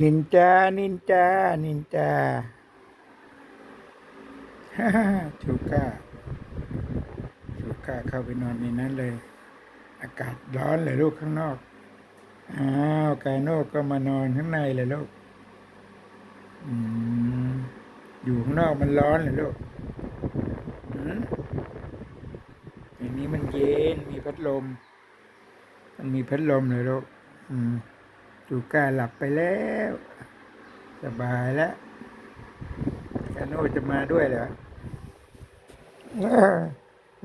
นินจา นินจา นินจาฮ่าชูก้าชูก้าเข้าไปนอนในนั้นเลย อากาศร้อนเลยลูกข้างนอก อ้าวกาโนกก็มานอนข้างในเลยลูกอืมอยู่ข้างนอกมันร้อนเลยลูกอืมในนี้มันเย็นมีพัดลม มันมีพัดลมเลยลูกอืม จูก้าหลับไปแล้ว สบายแล้วกาโน่จะมาด้วยเหรออ้า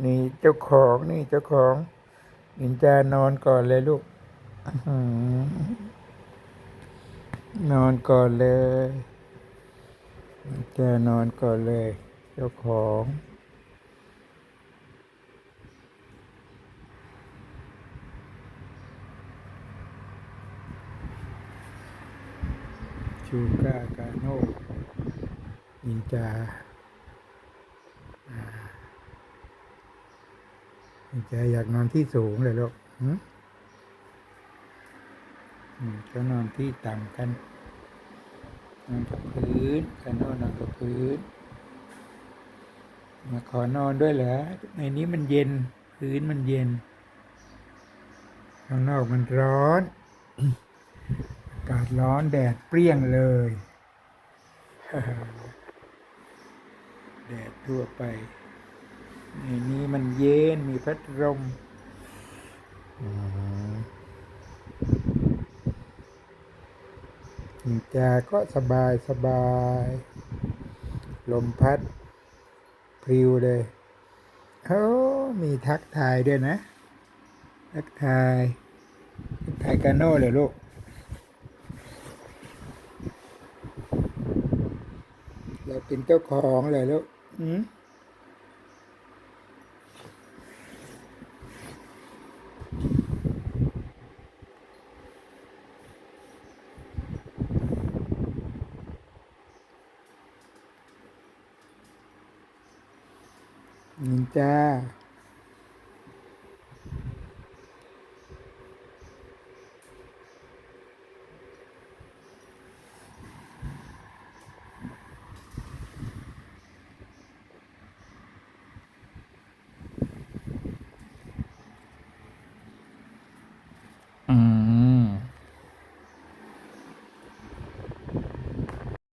นี่เจ้าของนี่เจ้าของนินจานอนก่อนเลยลูกนอนก่อนเลยนินจานอนก่อนเลย เจ้าของ ชูก้ากาโน่นินจานินจาอยากนอนที่สูงเลยลูกหึอืมก็นอนที่ต่ำกัน นอนกับพื้นกาโน่นอนกับพื้น มาขอนอนด้วยเหรอ ในนี้มันเย็น พื้นมันเย็น ข้างนอกมันร้อนากาศร้อนแดดเปรี้ยงเลย แดดทั่วไป ในนี้มันเย็นมีพัดลมอืมนินจาก็สบายสบาย ลมพัดพริวเลยโอ้มีทักทายด้วยนะ ทักทาย ทักทายกาโน่เลยลูก เราเป็นเจ้าของเลยลูกอืมนินจา